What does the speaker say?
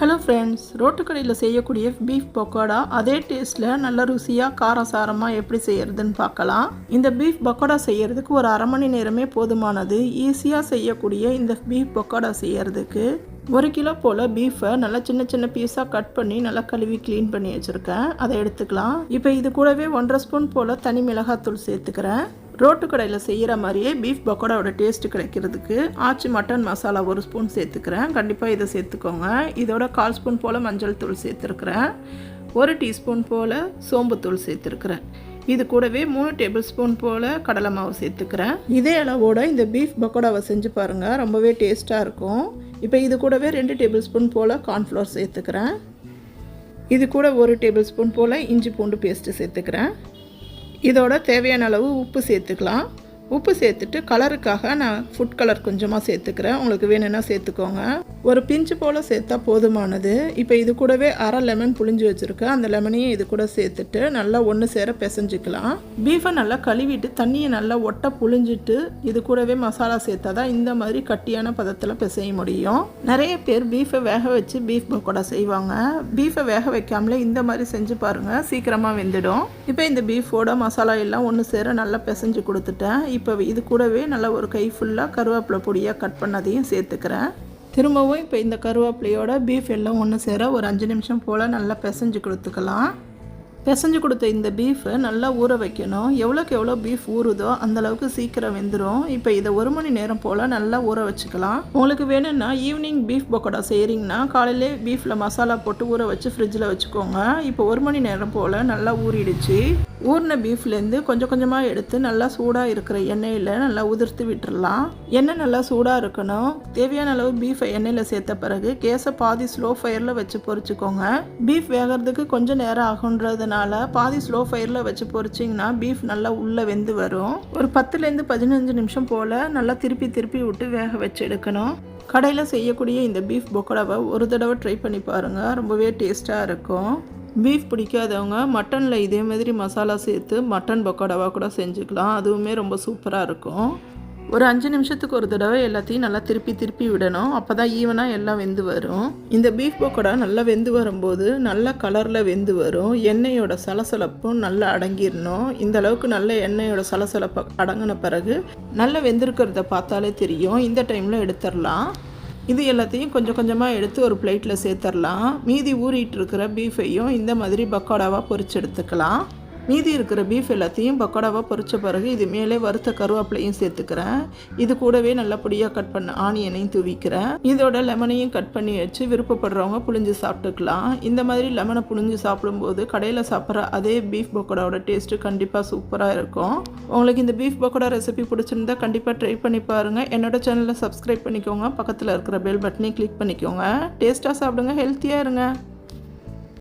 Hello friends ரோட்டுக்கடையில் செய்யக்கூடிய beef pakoda அதே டேஸ்ட்டில் நல்ல ருசியாக காரசாரமாக எப்படி செய்கிறதுன்னு பார்க்கலாம். இந்த பீஃப் பக்கோடா செய்கிறதுக்கு ஒரு அரை மணி நேரமே போதுமானது. ஈஸியாக செய்யக்கூடிய இந்த பீஃப் பக்கோடா செய்யறதுக்கு ஒரு கிலோ போல் பீஃபை நல்லா சின்ன சின்ன பீஸாக கட் பண்ணி நல்லா கழுவி க்ளீன் பண்ணி வச்சுருக்கேன். அதை எடுத்துக்கலாம். இப்போ இது கூடவே ஒன்றரை ஸ்பூன் போல் தனி மிளகாத்தூள் சேர்த்துக்கிறேன். ரோட்டு கடையில் செய்கிற மாதிரியே பீஃப் பக்கோடாவோட டேஸ்ட் கிடைக்கிறதுக்கு ஆச்சி மட்டன் மசாலா ஒரு ஸ்பூன் சேர்த்துக்கிறேன். கண்டிப்பாக இதை சேர்த்துக்கோங்க. இதோட கால் ஸ்பூன் போல் மஞ்சள் தூள் சேர்த்துருக்குறேன். ஒரு டீஸ்பூன் போல் சோம்புத்தூள் சேர்த்துருக்குறேன். இது கூடவே மூணு டேபிள் ஸ்பூன் போல் கடலை மாவு சேர்த்துக்கிறேன். இதே அளவோட இந்த பீஃப் பக்கோடாவை செஞ்சு பாருங்கள் ரொம்பவே டேஸ்ட்டாக இருக்கும். இப்போ இது கூடவே ரெண்டு டேபிள் ஸ்பூன் போல் கார்ன்ஃப்ளவர் சேர்த்துக்கிறேன். இது கூட ஒரு டேபிள் ஸ்பூன் போல் இஞ்சி பூண்டு பேஸ்ட்டு சேர்த்துக்கிறேன். இதோட தேவையான அளவு உப்பு சேர்த்துக்கலாம். உப்பு சேர்த்துட்டு கலருக்காக நான் ஃபுட் கலர் கொஞ்சமாக சேர்த்துக்கிறேன். உங்களுக்கு வேணும்னா சேர்த்துக்கோங்க. ஒரு பிஞ்சு போல் சேர்த்தா போதுமானது. இப்போ இது கூடவே அரை லெமன் புளிஞ்சு வச்சுருக்கேன். அந்த லெமனையும் இது கூட சேர்த்துட்டு நல்லா ஒன்று சேர பிசைஞ்சிக்கலாம். பீஃபை நல்லா கழுவிட்டு தண்ணியை நல்லா ஒட்ட புளிஞ்சிட்டு இது கூடவே மசாலா சேர்த்தா தான் இந்த மாதிரி கட்டியான பதத்தில் பிசைய முடியும். நிறைய பேர் பீஃபை வேக வச்சு பீஃப் பக்கோடா செய்வாங்க. பீஃபை வேக வைக்காமலே இந்த மாதிரி செஞ்சு பாருங்கள் சீக்கிரமாக வெந்துடும். இப்போ இந்த பீஃபோட மசாலா எல்லாம் ஒன்று சேர நல்லா பிசைஞ்சு கொடுத்துட்டேன். இப்போ இது கூடவே நல்லா ஒரு கை ஃபுல்லாக கருவேப்பிலை பொடியாக கட் பண்ணதையும் சேர்த்துக்கிறேன். திரும்பவும் இப்போ இந்த கருவேப்பிலையோட பீஃப் எல்லாம் ஒன்று சேர ஒரு அஞ்சு நிமிஷம் போல் நல்லா பிசைஞ்சு கொடுத்துக்கலாம். பிசைஞ்சு கொடுத்த இந்த பீஃபை நல்லா ஊற வைக்கணும். எவ்வளோக்கு எவ்வளோ பீஃப் ஊறுதோ அந்தளவுக்கு சீக்கிரம் வெந்துடும் இப்போ இதை ஒரு மணி நேரம் போல் நல்லா ஊற வச்சுக்கலாம். உங்களுக்கு வேணும்னா ஈவினிங் பீஃப் பக்கோடா செய்கிறீங்கன்னா காலையிலே பீஃபில் மசாலா போட்டு ஊற வச்சு ஃப்ரிட்ஜில் வச்சுக்கோங்க. இப்போ ஒரு மணி நேரம் போல் நல்லா ஊறிடுச்சு. ஊறின பீஃப்லேருந்து கொஞ்சம் கொஞ்சமாக எடுத்து நல்லா சூடாக இருக்கிற எண்ணெயில் நல்லா உதிர்த்து விட்டுடலாம் எண்ணெய் நல்லா சூடாக இருக்கணும். தேவையான அளவு பீஃபை எண்ணெயில் சேர்த்த பிறகு கேஸை பாதி ஸ்லோ ஃபயரில் வச்சு பொறிச்சுக்கோங்க பீஃப் வேகிறதுக்கு கொஞ்சம் நேரம் ஆகுன்றதுனால பாதி ஸ்லோ ஃபயரில் வச்சு பொறிச்சிங்கன்னா பீஃப் நல்லா உள்ளே வெந்து வரும். ஒரு பத்துலேருந்து பதினஞ்சு நிமிஷம் போல் நல்லா திருப்பி திருப்பி விட்டு வேக வச்சு எடுக்கணும். கடையில் செய்யக்கூடிய இந்த பீஃப் பொக்கடாவை ஒரு தடவை ட்ரை பண்ணி பாருங்கள் ரொம்பவே டேஸ்ட்டாக இருக்கும். பீஃப் பிடிக்காதவங்க மட்டனில் இதே மாதிரி மசாலா சேர்த்து மட்டன் பக்கோடாவாக கூட செஞ்சுக்கலாம். அதுவுமே ரொம்ப சூப்பராக இருக்கும். ஒரு அஞ்சு நிமிஷத்துக்கு ஒரு தடவை எல்லாத்தையும் நல்லா திருப்பி திருப்பி விடணும். அப்போ தான் ஈவனாக எல்லாம் வெந்து வரும். இந்த பீஃப் பக்கோடா நல்லா வெந்து வரும்போது நல்ல கலரில் வெந்து வரும். எண்ணெயோட சலசலப்பும் நல்லா அடங்கிடணும். இந்த அளவுக்கு நல்ல எண்ணெயோட சலசலப்பு அடங்கின பிறகு நல்லா வெந்திருக்கிறத பார்த்தாலே தெரியும். இந்த டைமில் எடுத்துடலாம். இது எல்லாத்தையும் கொஞ்சம் கொஞ்சமாக எடுத்து ஒரு பிளேட்டில் சேர்த்துடலாம். மீதி ஊறிட்டு இருக்கிற பீஃபையும் இந்த மாதிரி பக்கோடாவாக பொரிச்சு எடுத்துக்கலாம். மீதி இருக்கிற பீஃப் எல்லாத்தையும் பக்கோடாவாக பொறித்த பிறகு இது மேலே வறுத்த கருவேப்பிலையும் சேர்த்துக்கிறேன். இது கூடவே நல்லபடியாக கட் பண்ண ஆனியனையும் தூவிக்கிறேன். இதோட லெமனையும் கட் பண்ணி வச்சு விருப்பப்படுறவங்க புளிஞ்சு சாப்பிட்டுக்கலாம். இந்த மாதிரி லெமனை புளிஞ்சு சாப்பிடும்போது கடையில் சாப்பிட்ற அதே பீஃப் பக்கோடாவோட டேஸ்ட்டு கண்டிப்பாக சூப்பராக இருக்கும். உங்களுக்கு இந்த பீஃப் பக்கோடா ரெசிபி பிடிச்சிருந்தா கண்டிப்பாக ட்ரை பண்ணி பாருங்கள் என்னோட சேனலை சப்ஸ்கிரைப் பண்ணிக்கோங்க. பக்கத்தில் இருக்கிற பெல் பட்டனையும் கிளிக் பண்ணிக்கோங்க. டேஸ்ட்டாக சாப்பிடுங்க ஹெல்த்தியாக இருங்க.